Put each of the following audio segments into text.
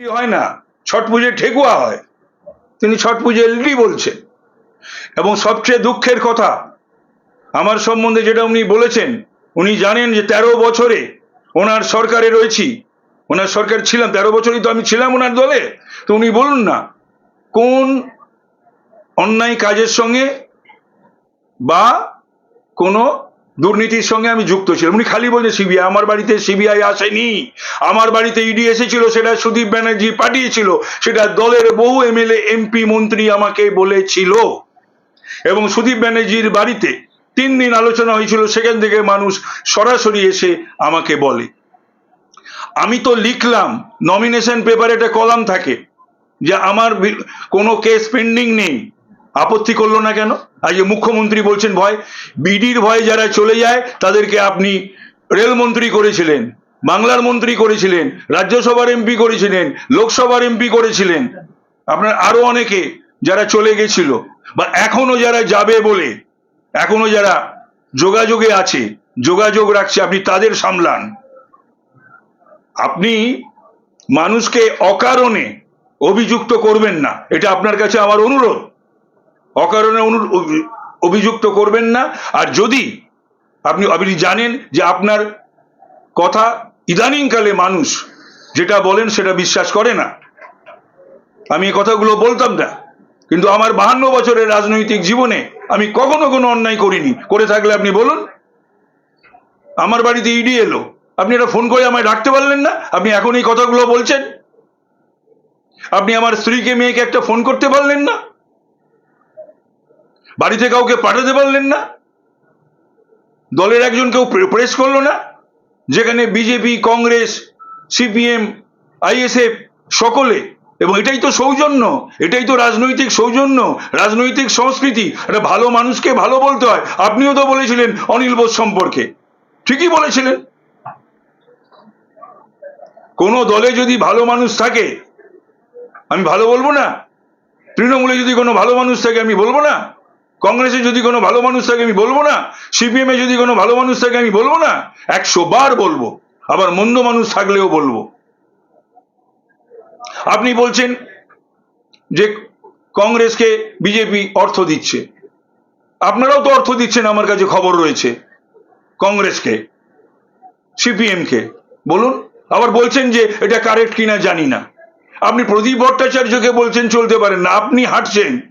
হয় না, ছট পুজোয় ঠেকুয়া হয়। তিনি ছট পুজো এলডি বলছেন। এবং সবচেয়ে দুঃখের কথা, আমার সম্বন্ধে যেটা উনি বলেছেন, উনি জানেন যে তেরো বছরে ওনার সরকারে রয়েছি। ওনার সরকার ছিলাম, তেরো বছরই তো আমি ছিলাম ওনার দলে। তো উনি বলুন না, কোন অন্যায় কাজের সঙ্গে বা কোনো দুর্নীতির সঙ্গে আমি যুক্ত ছিলাম। উনি খালি বলছে সিবিআই, আমার বাড়িতে সিবিআই আসেনি। আমার বাড়িতে ইডি এসেছিল, সেটা সুদীপ ব্যানার্জি পাঠিয়েছিল, সেটা দলের বহু এমএলএ, এমপি, মন্ত্রী আমাকে বলেছিল। এবং সুদীপ ব্যানার্জির বাড়িতে তিন দিন আলোচনা হয়েছিল, সেখান থেকে মানুষ সরাসরি এসে আমাকে বলে। আমি তো লিখলাম নমিনেশন পেপারে একটা কলাম থাকে, যে আমার কোনো কেস পেন্ডিং নেই। আপত্তি করল না কেন? আজকে মুখ্যমন্ত্রী বলছেন, ভয়, বিডির ভয়ে যারা চলে যায়, তাদেরকে আপনি রেলমন্ত্রী করেছিলেন, বাংলার মন্ত্রী করেছিলেন, রাজ্যসভার এমপি করেছিলেন, লোকসভার এমপি করেছিলেন। আপনার আরও অনেকে যারা চলে গেছিল, বা এখনও যারা যাবে বলে, এখনও যারা যোগাযোগে আছে, যোগাযোগ রাখছে, আপনি তাদের সামলান। আপনি মানুষকে অকারণে অভিযুক্ত করবেন না, এটা আপনার কাছে আমার অনুরোধ। অকারণে অভিযুক্ত করবেন না। আর যদি আপনি আপনি জানেন যে আপনার কথা ইদানিংকালে মানুষ যেটা বলেন সেটা বিশ্বাস করে না। আমি এই কথাগুলো বলতাম না। কিন্তু আমার বাহান্ন বছরের রাজনৈতিক জীবনে আমি কখনো কোনো অন্যায় করিনি। করে থাকলে আপনি বলুন। আমার বাড়িতে ইডি এলো। আপনি এটা ফোন করে আমায় ডাকতে পারলেন না? আপনি এখন এই কথাগুলো বলছেন? আপনি আমার স্ত্রীকে, মেয়েকে একটা ফোন করতে পারলেন না? বাড়িতে কাউকে পাঠাতে পারলেন না। দলের একজন কেউ প্রে- প্রেস করল না। যেখানে বিজেপি কংগ্রেস সিপিএম আইএসএফ সকলে, এবং এটাই তো সৌজন্য, এটাই তো রাজনৈতিক সৌজন্য, রাজনৈতিক সংস্কৃতি, একটা ভালো মানুষকে ভালো বলতে হয়। আপনিও তো বলেছিলেন অনিল বোস সম্পর্কে। ঠিকই বলেছিলেন। কোনো দলে যদি ভালো মানুষ থাকে, আমি ভালো বলব না। তৃণমূলে যদি কোনো ভালো মানুষ থাকে, আমি বলব না। কংগ্রেসে যদি কোনো ভালো মানুষ থাকে আমি বলব না, সিপিএম যদি কোনো ভালো মানুষ থাকে আমি বলব না, একশো বার বলব। আবার মন্দ মানুষ থাকলেও বলব। আপনি বলছেন যে কংগ্রেসকে বিজেপি অর্থ দিচ্ছে। আপনারাও তো অর্থ দিচ্ছেন, আমার কাছে খবর রয়েছে কংগ্রেসকে সিপিএম কে বলুন, আবার বলছেন যে এটা কারেক্ট কিনা জানি না। আপনি প্রদীপ ভট্টাচার্যকে বলছেন চলতে পারেন না, আপনি হাঁটছেন।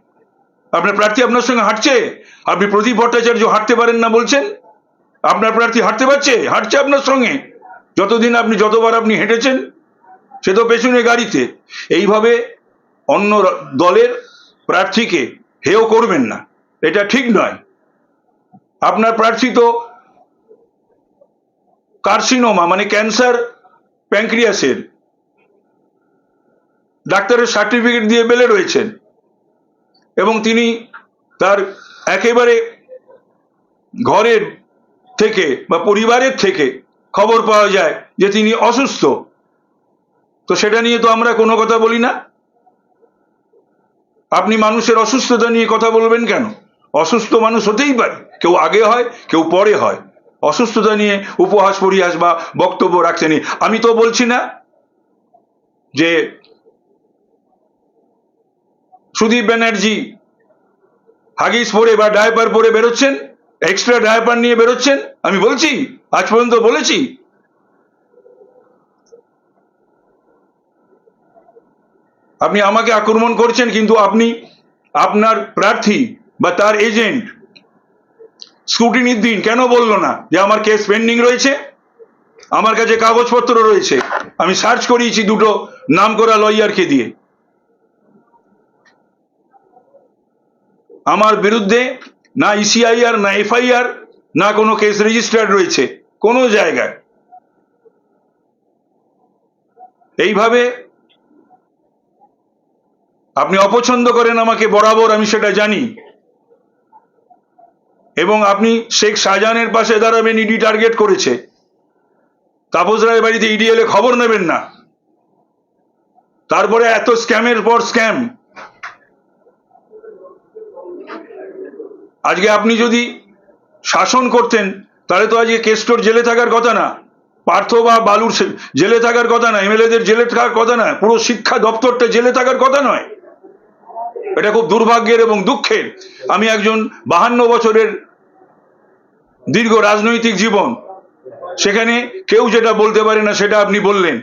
আপনার প্রার্থী আপনার সঙ্গে হাঁটছে? আপনি প্রদীপ ভট্টাচার্য হাঁটতে পারেন না বলছেন? আপনার প্রার্থী হাঁটতে পারছে? হাঁটছে আপনার সঙ্গে। যতদিন আপনি, যতবার আপনি হেঁটেছেন, সে তো পেছনে গাড়িতে। এইভাবে অন্য দলের প্রার্থীকে হেয় করবেন না। এটা ঠিক নয়। আপনার প্রার্থী তো কার্সিনোমা মানে ক্যান্সার প্যাঙ্ক্রিয়াসের ডাক্তারের সার্টিফিকেট দিয়ে বেলে রয়েছেন। এবং তিনি তার একেবারে ঘরের থেকে বা পরিবারের থেকে খবর পাওয়া যায় যে তিনি অসুস্থ। তো সেটা নিয়ে তো আমরা কোনো কথা বলি না। আপনি মানুষের অসুস্থতা নিয়ে কথা বলবেন কেন? অসুস্থ মানুষ হতেই পারে। কেউ আগে হয়, কেউ পরে হয়। অসুস্থতা নিয়ে উপহাস, পরিহাস বা বক্তব্য রাখছেন আমি তো বলছি না যে সুদীপ ব্যানার্জি হাগিস পরে বা ডায়পার পরে বেরোচ্ছেন এক্সট্রা ডায়পার নিয়ে বেরোচ্ছেন। আমি বলছি, আজ পর্যন্ত বলেছি। আপনি আমাকে আক্রমণ করছেন, কিন্তু আপনি আপনার প্রার্থী বা তার এজেন্ট স্ক্রুটিনির দিন কেন বলল না যে আমার কেস পেন্ডিং রয়েছে? আমার কাছে কাগজপত্র রয়েছে। আমি সার্চ করিয়েছি দুটো নাম করা লয়ারকে দিয়ে। আমার বিরুদ্ধে না ইসিআইআর না এফআইআর না কোনো কেস রেজিস্টার্ড রয়েছে, কোনো জায়গায়। এইভাবে আপনি অপছন্দ করেন আমাকে বরাবর, আমি সেটা জানি। এবং আপনি শেখ শাহজাহানের পাশে দাঁড়াবেন, ইডি টার্গেট করেছে। তাপস রায়ের বাড়িতে ইডি এলে খবর নেবেন না। তারপরে এত স্ক্যামের পর স্ক্যাম আজকে আপনি যদি শাসন করতেন, তাহলে তো আজকে কেস্টোর জেলে থাকার কথা না। পার্থ বা বালুর জেলে থাকার কথা না, এমএলএদের জেলে থাকার কথা না, পুরো শিক্ষা দপ্তরটা জেলে থাকার কথা নয়। এটা খুব দুর্ভাগ্যের এবং দুঃখের। আমি একজন বাহান্ন বছরের দীর্ঘ রাজনৈতিক জীবন, সেখানে কেউ যেটা বলতে পারে না, সেটা আপনি বললেন।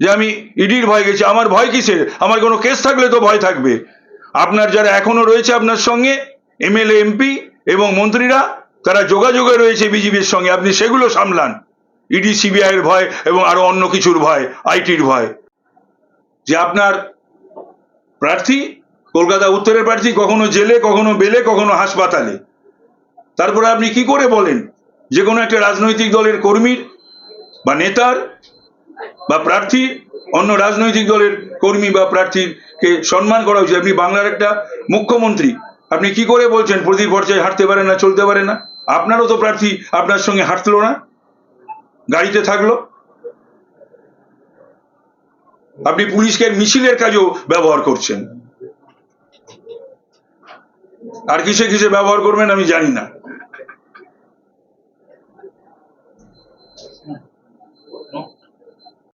যে আমি ইডির ভয় গেছি, আমার ভয় কিসের? আমার কোনো কেস থাকলে তো ভয় থাকবে। আপনার যারা এখনও রয়েছে আপনার সঙ্গে, এমএলএ, এমপি এবং মন্ত্রীরা, তারা যোগাযোগে রয়েছে বিজেপির সঙ্গে। আপনি সেগুলো সামলান। ইডি, সিবিআই এর ভয় এবং আরও অন্য কিছুর ভয়, আইটির ভয়। যে আপনার প্রার্থী, কলকাতা উত্তরের প্রার্থী, কখনো জেলে, কখনো বেলে, কখনো হাসপাতালে। তারপরে আপনি কি করে বলেন? যে কোনো একটা রাজনৈতিক দলের কর্মীর বা নেতার বা প্রার্থী অন্য রাজনৈতিক দলের কর্মী বা প্রার্থীকে সম্মান করা উচিত আপনি বাংলার একটা মুখ্যমন্ত্রী। আপনি কি করে বলছেন প্রতি পর্যায়ে হাঁটতে পারে না, চলতে পারে না? আপনারও তো প্রার্থী আপনার সঙ্গে হাঁটলো না? গাড়িতে থাকল? আপনি পুলিশকে মিছিলের কাজেও ব্যবহার করছেন। আর কিসে কিসে ব্যবহার করবেন আমি জানি না।